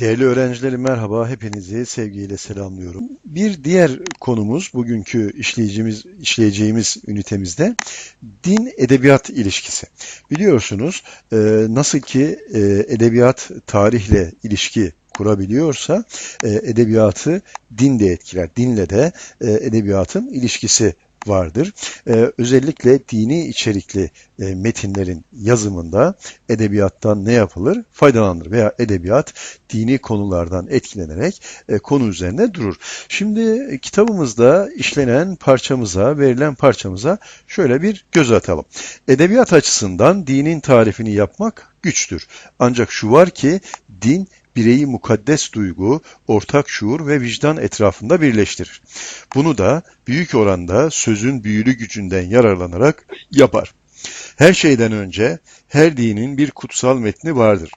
Değerli öğrencilerim merhaba, hepinizi sevgiyle selamlıyorum. Bir diğer konumuz bugünkü işleyeceğimiz, işleyeceğimiz ünitemizde din edebiyat ilişkisi. Biliyorsunuz e, nasıl ki e, edebiyat tarihle ilişki kurabiliyorsa e, edebiyatı din de etkiler. Dinle de edebiyatın ilişkisi vardır. Ee, özellikle dini içerikli e, metinlerin yazımında edebiyattan ne yapılır? Faydalanır veya edebiyat dini konulardan etkilenerek e, konu üzerine durur. Şimdi kitabımızda işlenen parçamıza, verilen parçamıza şöyle bir göz atalım. Edebiyat açısından dinin tarifini yapmak güçtür. Ancak şu var ki din bireyi mukaddes duygu, ortak şuur ve vicdan etrafında birleştirir. Bunu da büyük oranda sözün büyülü gücünden yararlanarak yapar. Her şeyden önce her dinin bir kutsal metni vardır.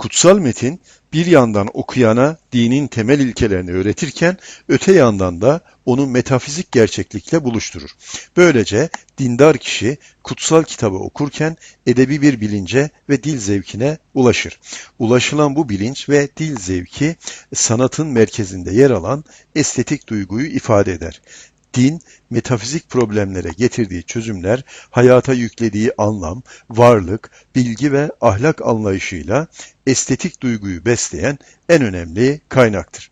Kutsal metin bir yandan okuyana dinin temel ilkelerini öğretirken öte yandan da onu metafizik gerçeklikle buluşturur. Böylece dindar kişi kutsal kitabı okurken edebi bir bilince ve dil zevkine ulaşır. Ulaşılan bu bilinç ve dil zevki sanatın merkezinde yer alan estetik duyguyu ifade eder. Din, metafizik problemlere getirdiği çözümler, hayata yüklediği anlam, varlık, bilgi ve ahlak anlayışıyla estetik duyguyu besleyen en önemli kaynaktır.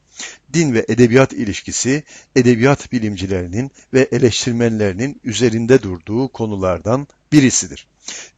Din ve edebiyat ilişkisi, edebiyat bilimcilerinin ve eleştirmenlerinin üzerinde durduğu konulardan birisidir.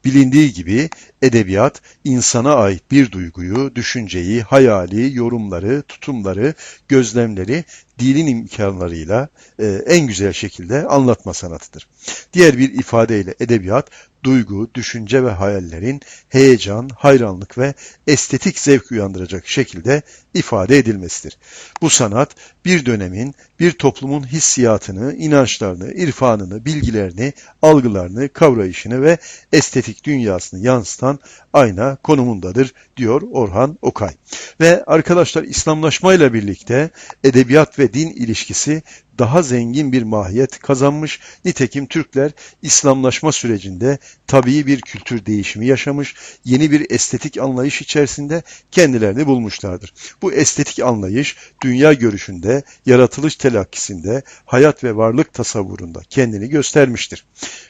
Bilindiği gibi edebiyat insana ait bir duyguyu, düşünceyi, hayali, yorumları, tutumları, gözlemleri dilin imkanlarıyla e, en güzel şekilde anlatma sanatıdır. Diğer bir ifadeyle edebiyat duygu, düşünce ve hayallerin heyecan, hayranlık ve estetik zevk uyandıracak şekilde ifade edilmesidir. Bu sanat bir dönemin, bir toplumun hissiyatını, inançlarını, irfanını, bilgilerini, algılarını, kavrayışını ve estetik dünyasını yansıtan ayna konumundadır diyor Orhan Okay. Ve arkadaşlar İslamlaşmayla birlikte edebiyat ve din ilişkisi daha zengin bir mahiyet kazanmış. Nitekim Türkler İslamlaşma sürecinde tabii bir kültür değişimi yaşamış, yeni bir estetik anlayış içerisinde kendilerini bulmuşlardır. Bu estetik anlayış dünya görüşünde, yaratılış telakkisinde, hayat ve varlık tasavvurunda kendini göstermiştir.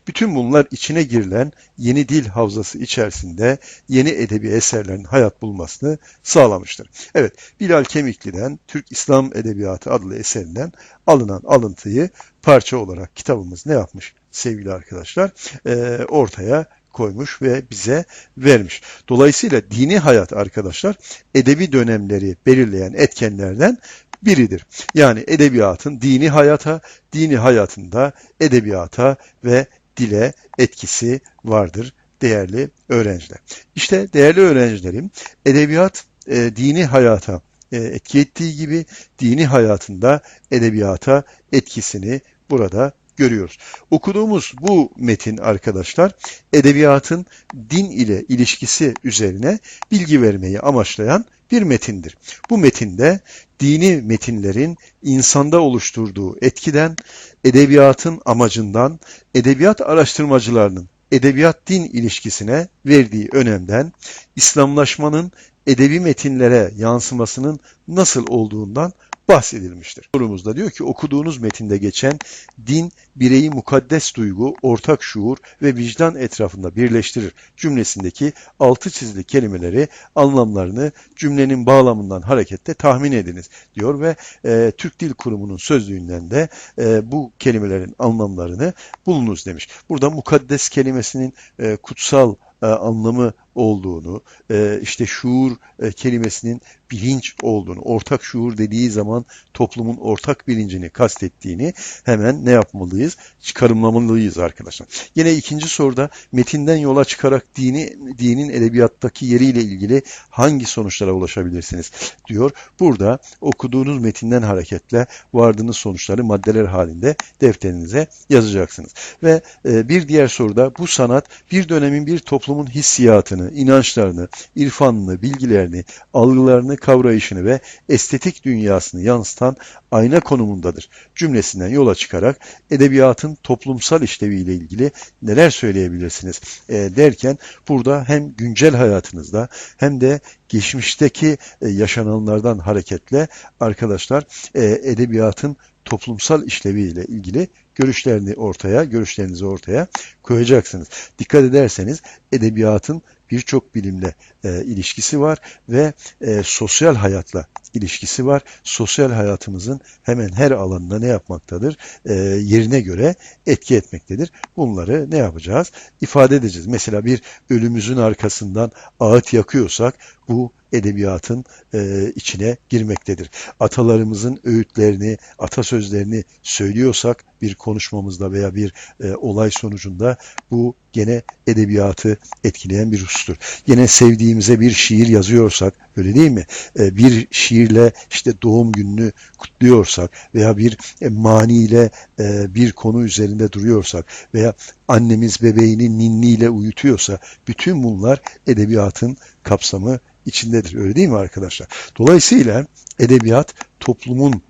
Bütün bunlar içine girilen yeni dil havzası içerisinde yeni edebi eserlerin hayat bulmasını sağlamıştır. Evet, Bilal Kemikli'den Türk İslam Edebiyatı adlı eserinden alınan alıntıyı parça olarak kitabımız ne yapmış sevgili arkadaşlar? E, ortaya koymuş ve bize vermiş. Dolayısıyla dini hayat arkadaşlar edebi dönemleri belirleyen etkenlerden biridir. Yani edebiyatın dini hayata, dini hayatında edebiyata ve dile etkisi vardır değerli öğrenciler. İşte değerli öğrencilerim edebiyat e, dini hayata etki ettiği gibi dini hayatında edebiyata etkisini burada görüyoruz. Okuduğumuz bu metin arkadaşlar edebiyatın din ile ilişkisi üzerine bilgi vermeyi amaçlayan bir metindir. Bu metinde dini metinlerin insanda oluşturduğu etkiden, edebiyatın amacından, edebiyat araştırmacılarının edebiyat din ilişkisine verdiği önemden, İslamlaşmanın edebi metinlere yansımasının nasıl olduğundan bahsedilmiştir. Sorumuzda diyor ki okuduğunuz metinde geçen din bireyi mukaddes duygu, ortak şuur ve vicdan etrafında birleştirir cümlesindeki altı çizili kelimeleri anlamlarını cümlenin bağlamından hareketle tahmin ediniz diyor ve e, Türk Dil Kurumu'nun sözlüğünden de e, bu kelimelerin anlamlarını bulunuz demiş. Burada mukaddes kelimesinin e, kutsal e, anlamı olduğunu, e, işte şuur e, kelimesinin bilinç olduğunu, ortak şuur dediği zaman toplumun ortak bilincini kastettiğini hemen ne yapmalıyız? Çıkarımlamalıyız arkadaşlar. Yine ikinci soruda metinden yola çıkarak dini dinin edebiyattaki yeriyle ilgili hangi sonuçlara ulaşabilirsiniz diyor. Burada okuduğunuz metinden hareketle vardığınız sonuçları maddeler halinde defterinize yazacaksınız. Ve bir diğer soruda bu sanat bir dönemin bir toplumun hissiyatını hayatını, inançlarını, irfanını, bilgilerini, algılarını, kavrayışını ve estetik dünyasını yansıtan ayna konumundadır. Cümlesinden yola çıkarak edebiyatın toplumsal işleviyle ilgili neler söyleyebilirsiniz e, derken burada hem güncel hayatınızda hem de geçmişteki e, yaşananlardan hareketle arkadaşlar e, edebiyatın toplumsal işleviyle ilgili görüşlerini ortaya, görüşlerinizi ortaya koyacaksınız. Dikkat ederseniz edebiyatın birçok bilimle e, ilişkisi var ve e, sosyal hayatla ilişkisi var. Sosyal hayatımızın hemen her alanında ne yapmaktadır? E, yerine göre etki etmektedir. Bunları ne yapacağız? İfade edeceğiz. Mesela bir ölümümüzün arkasından ağıt yakıyorsak bu edebiyatın e, içine girmektedir. Atalarımızın öğütlerini, atasözlerini söylüyorsak bir konuşmamızda veya bir e, olay sonucunda bu gene edebiyatı etkileyen bir husustur. Yine sevdiğimize bir şiir yazıyorsak, öyle değil mi? E, bir şiirle işte doğum gününü kutluyorsak veya bir e, maniyle e, bir konu üzerinde duruyorsak veya annemiz bebeğini ninniyle uyutuyorsa bütün bunlar edebiyatın kapsamı içindedir. Öyle değil mi arkadaşlar? Dolayısıyla edebiyat toplumun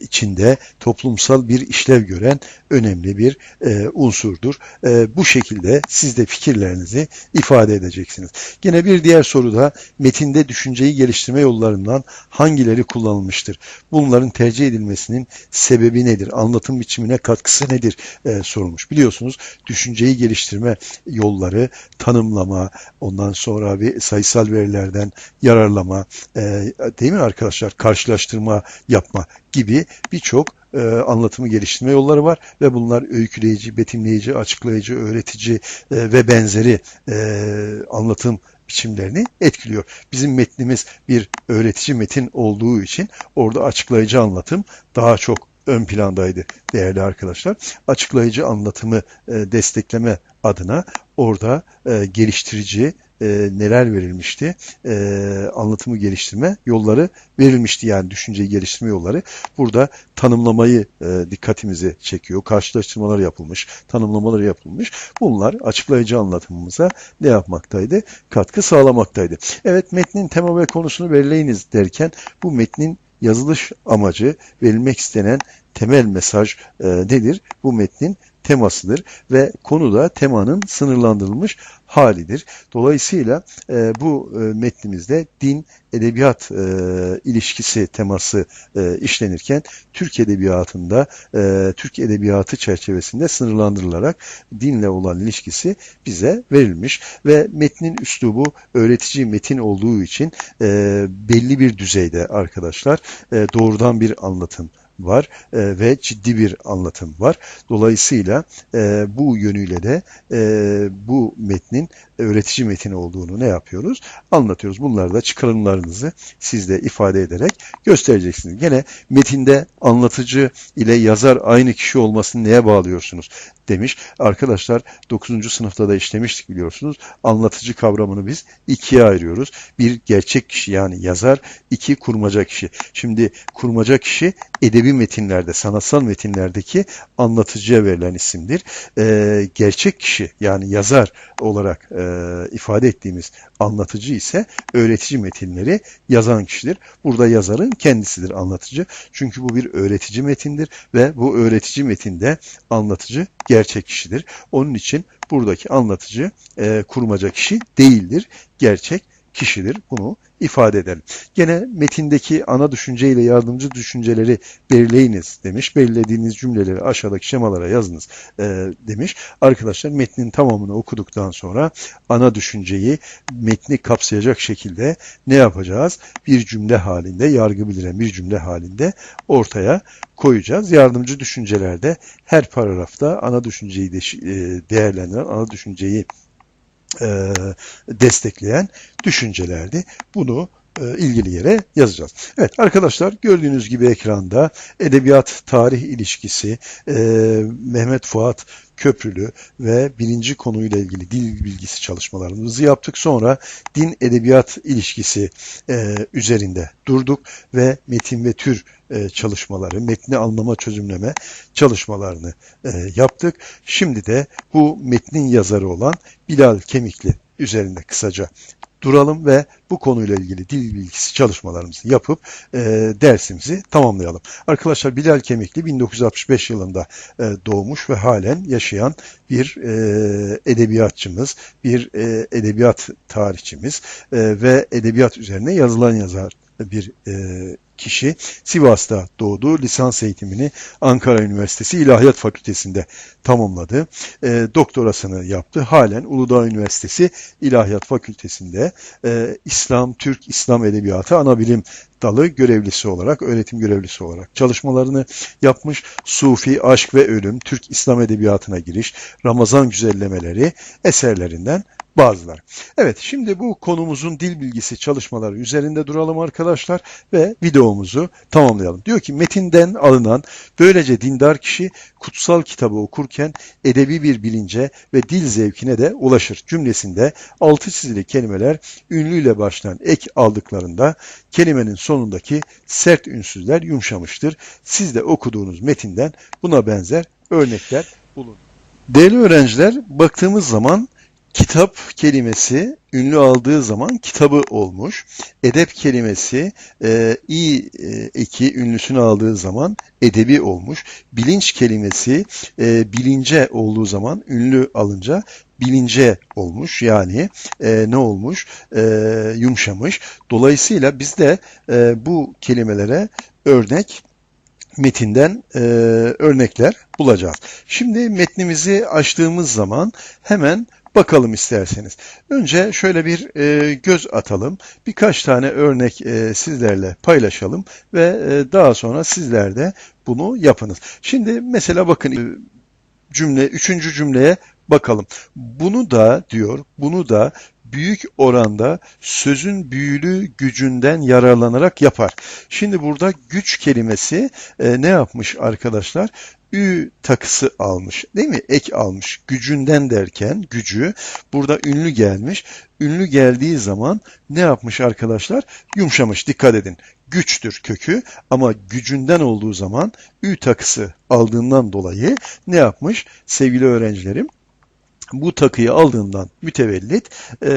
içinde toplumsal bir işlev gören önemli bir e, unsurdur. E, bu şekilde siz de fikirlerinizi ifade edeceksiniz. Yine bir diğer soruda metinde düşünceyi geliştirme yollarından hangileri kullanılmıştır? Bunların tercih edilmesinin sebebi nedir? Anlatım biçimine katkısı nedir? E, sorulmuş. Biliyorsunuz düşünceyi geliştirme yolları tanımlama, ondan sonra bir sayısal verilerden yararlama, e, değil mi arkadaşlar? Karşılaştırma yapma gibi birçok e, anlatımı geliştirme yolları var ve bunlar öyküleyici, betimleyici, açıklayıcı, öğretici e, ve benzeri e, anlatım biçimlerini etkiliyor. Bizim metnimiz bir öğretici metin olduğu için orada açıklayıcı anlatım daha çok ön plandaydı değerli arkadaşlar. Açıklayıcı anlatımı e, destekleme adına orada e, geliştirici e, neler verilmişti? E, anlatımı geliştirme yolları verilmişti yani düşünceyi geliştirme yolları. Burada tanımlamayı e, dikkatimizi çekiyor. Karşılaştırmalar yapılmış, tanımlamalar yapılmış. Bunlar açıklayıcı anlatımımıza ne yapmaktaydı? Katkı sağlamaktaydı. Evet metnin tema ve konusunu belirleyiniz derken bu metnin yazılış amacı verilmek istenen temel mesaj e, nedir? Bu metnin temasıdır ve konu da temanın sınırlandırılmış halidir. Dolayısıyla e, bu e, metnimizde din edebiyat e, ilişkisi teması e, işlenirken Türk edebiyatında e, Türk edebiyatı çerçevesinde sınırlandırılarak dinle olan ilişkisi bize verilmiş ve metnin üslubu öğretici metin olduğu için e, belli bir düzeyde arkadaşlar e, doğrudan bir anlatım var e, ve ciddi bir anlatım var. Dolayısıyla e, bu yönüyle de e, bu metnin öğretici metin olduğunu ne yapıyoruz? Anlatıyoruz. Bunlar da çıkarımlarınızı siz de ifade ederek göstereceksiniz. Gene metinde anlatıcı ile yazar aynı kişi olmasını neye bağlıyorsunuz? demiş. Arkadaşlar 9. sınıfta da işlemiştik biliyorsunuz. Anlatıcı kavramını biz ikiye ayırıyoruz. Bir gerçek kişi yani yazar, iki kurmaca kişi. Şimdi kurmaca kişi edebi metinlerde, sanatsal metinlerdeki anlatıcıya verilen isimdir. Ee, gerçek kişi yani yazar olarak e, ifade ettiğimiz anlatıcı ise öğretici metinleri yazan kişidir. Burada yazarın kendisidir anlatıcı. Çünkü bu bir öğretici metindir ve bu öğretici metinde anlatıcı gerçek kişidir. Onun için buradaki anlatıcı e, kurmaca kişi değildir. Gerçek kişidir. Bunu ifade edelim. Gene metindeki ana düşünce ile yardımcı düşünceleri belirleyiniz demiş. Belirlediğiniz cümleleri aşağıdaki şemalara yazınız e, demiş. Arkadaşlar metnin tamamını okuduktan sonra ana düşünceyi metni kapsayacak şekilde ne yapacağız? Bir cümle halinde, yargı bildiren bir cümle halinde ortaya koyacağız. Yardımcı düşüncelerde her paragrafta ana düşünceyi de, e, değerlendiren, ana düşünceyi destekleyen düşüncelerdi. Bunu ilgili yere yazacağız. Evet arkadaşlar gördüğünüz gibi ekranda edebiyat tarih ilişkisi e, Mehmet Fuat Köprülü ve birinci konuyla ilgili dil bilgisi çalışmalarımızı yaptık. Sonra din edebiyat ilişkisi e, üzerinde durduk ve metin ve tür e, çalışmaları, metni anlama çözümleme çalışmalarını e, yaptık. Şimdi de bu metnin yazarı olan Bilal Kemikli üzerinde kısaca duralım ve bu konuyla ilgili dil bilgisi çalışmalarımızı yapıp e, dersimizi tamamlayalım. Arkadaşlar Bilal Kemikli 1965 yılında e, doğmuş ve halen yaşayan bir e, edebiyatçımız, bir e, edebiyat tarihçimiz e, ve edebiyat üzerine yazılan yazar bir e, kişi Sivas'ta doğdu. Lisans eğitimini Ankara Üniversitesi İlahiyat Fakültesi'nde tamamladı. E, doktorasını yaptı. Halen Uludağ Üniversitesi İlahiyat Fakültesi'nde e, İslam, Türk İslam Edebiyatı Anabilim dalı görevlisi olarak, öğretim görevlisi olarak çalışmalarını yapmış. Sufi, Aşk ve Ölüm, Türk İslam Edebiyatı'na giriş, Ramazan güzellemeleri eserlerinden bazıları. Evet, şimdi bu konumuzun dil bilgisi çalışmaları üzerinde duralım arkadaşlar ve videomuzu tamamlayalım. Diyor ki metinden alınan böylece dindar kişi kutsal kitabı okurken edebi bir bilince ve dil zevkine de ulaşır. Cümlesinde altı çizili kelimeler ünlüyle başlayan ek aldıklarında kelimenin sonundaki sert ünsüzler yumuşamıştır. Siz de okuduğunuz metinden buna benzer örnekler bulun. Değerli öğrenciler, baktığımız zaman Kitap kelimesi ünlü aldığı zaman kitabı olmuş. Edep kelimesi e, i e, eki ünlüsünü aldığı zaman edebi olmuş. Bilinç kelimesi e, bilince olduğu zaman ünlü alınca bilince olmuş. Yani e, ne olmuş? E, yumuşamış. Dolayısıyla biz de e, bu kelimelere örnek metinden e, örnekler bulacağız. Şimdi metnimizi açtığımız zaman hemen bakalım isterseniz. Önce şöyle bir e, göz atalım. Birkaç tane örnek e, sizlerle paylaşalım ve e, daha sonra sizler de bunu yapınız. Şimdi mesela bakın e, cümle, üçüncü cümleye bakalım. Bunu da diyor, bunu da büyük oranda sözün büyülü gücünden yararlanarak yapar. Şimdi burada güç kelimesi e, ne yapmış arkadaşlar? ü takısı almış değil mi? Ek almış. Gücünden derken gücü burada ünlü gelmiş. Ünlü geldiği zaman ne yapmış arkadaşlar? Yumuşamış. Dikkat edin. Güçtür kökü ama gücünden olduğu zaman ü takısı aldığından dolayı ne yapmış? Sevgili öğrencilerim bu takıyı aldığından mütevellit e,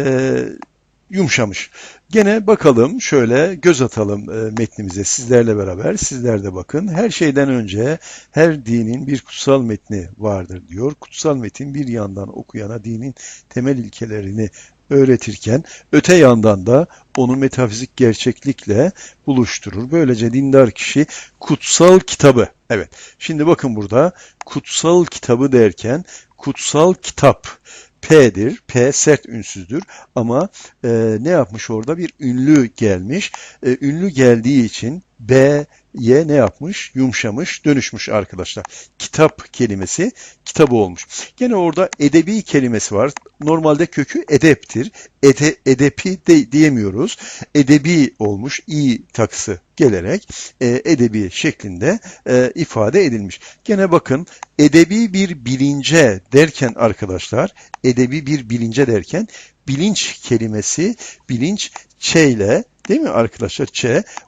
yumuşamış. Gene bakalım şöyle göz atalım e, metnimize sizlerle beraber. Sizler de bakın. Her şeyden önce her dinin bir kutsal metni vardır diyor. Kutsal metin bir yandan okuyana dinin temel ilkelerini öğretirken öte yandan da onu metafizik gerçeklikle buluşturur. Böylece dindar kişi kutsal kitabı, evet şimdi bakın burada kutsal kitabı derken kutsal kitap P'dir. P sert ünsüzdür ama e, ne yapmış orada? Bir ünlü gelmiş. E, ünlü geldiği için B, Y ne yapmış? Yumuşamış, dönüşmüş arkadaşlar. Kitap kelimesi kitabı olmuş. Gene orada edebi kelimesi var. Normalde kökü edeptir. Ede, edepi de diyemiyoruz. Edebi olmuş. i takısı gelerek e, edebi şeklinde e, ifade edilmiş. Gene bakın edebi bir bilince derken arkadaşlar edebi bir bilince derken bilinç kelimesi bilinç ç ile değil mi arkadaşlar ç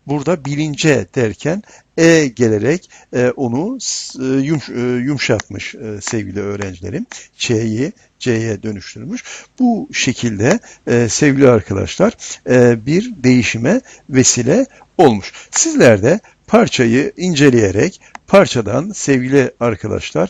burada bilince derken e gelerek e, onu e, yum, e, yumuşatmış e, sevgili öğrencilerim. Ç'yi C'ye dönüştürmüş. Bu şekilde e, sevgili arkadaşlar e, bir değişime vesile olmuş. Sizler de parçayı inceleyerek parçadan sevgili arkadaşlar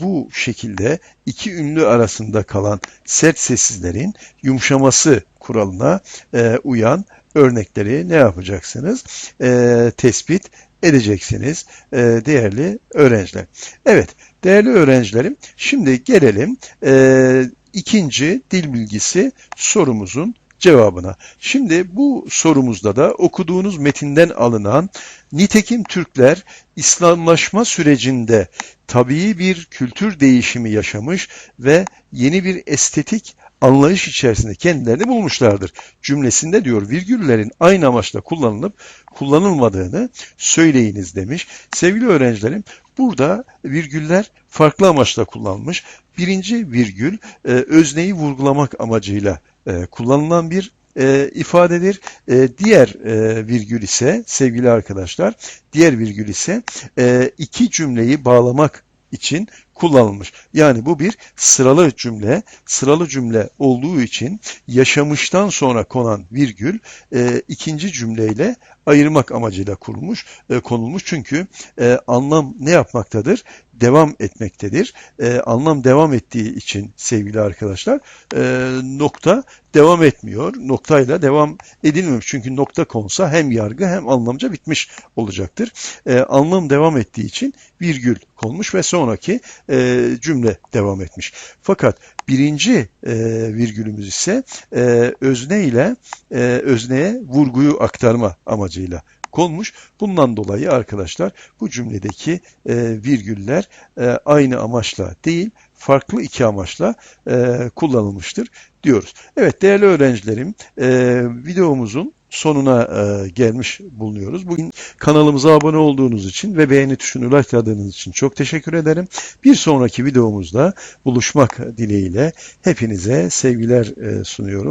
bu şekilde iki ünlü arasında kalan sert sessizlerin yumuşaması kuralına e, uyan örnekleri ne yapacaksınız? E, tespit edeceksiniz e, değerli öğrenciler. Evet değerli öğrencilerim şimdi gelelim e, ikinci dil bilgisi sorumuzun cevabına. Şimdi bu sorumuzda da okuduğunuz metinden alınan nitekim Türkler İslamlaşma sürecinde tabii bir kültür değişimi yaşamış ve yeni bir estetik anlayış içerisinde kendilerini bulmuşlardır. Cümlesinde diyor virgüllerin aynı amaçla kullanılıp kullanılmadığını söyleyiniz demiş. Sevgili öğrencilerim burada virgüller farklı amaçla kullanılmış. Birinci virgül e, özneyi vurgulamak amacıyla e, kullanılan bir e, ifadedir. E, diğer e, virgül ise sevgili arkadaşlar, diğer virgül ise e, iki cümleyi bağlamak için kullanılmış. Yani bu bir sıralı cümle. Sıralı cümle olduğu için yaşamıştan sonra konan virgül e, ikinci cümleyle ayırmak amacıyla kurulmuş, e, konulmuş. Çünkü e, anlam ne yapmaktadır? Devam etmektedir. E, anlam devam ettiği için sevgili arkadaşlar e, nokta devam etmiyor. Noktayla devam edilmemiş. Çünkü nokta konsa hem yargı hem anlamca bitmiş olacaktır. E, anlam devam ettiği için virgül konmuş ve sonraki e, cümle devam etmiş. Fakat birinci e, virgülümüz ise e, özne ile e, özneye vurguyu aktarma amacıyla konmuş. Bundan dolayı arkadaşlar bu cümledeki e, virgüller e, aynı amaçla değil farklı iki amaçla e, kullanılmıştır diyoruz. Evet değerli öğrencilerim e, videomuzun sonuna e, gelmiş bulunuyoruz. Bugün kanalımıza abone olduğunuz için ve beğeni tuşunu likeladığınız için çok teşekkür ederim. Bir sonraki videomuzda buluşmak dileğiyle hepinize sevgiler e, sunuyorum.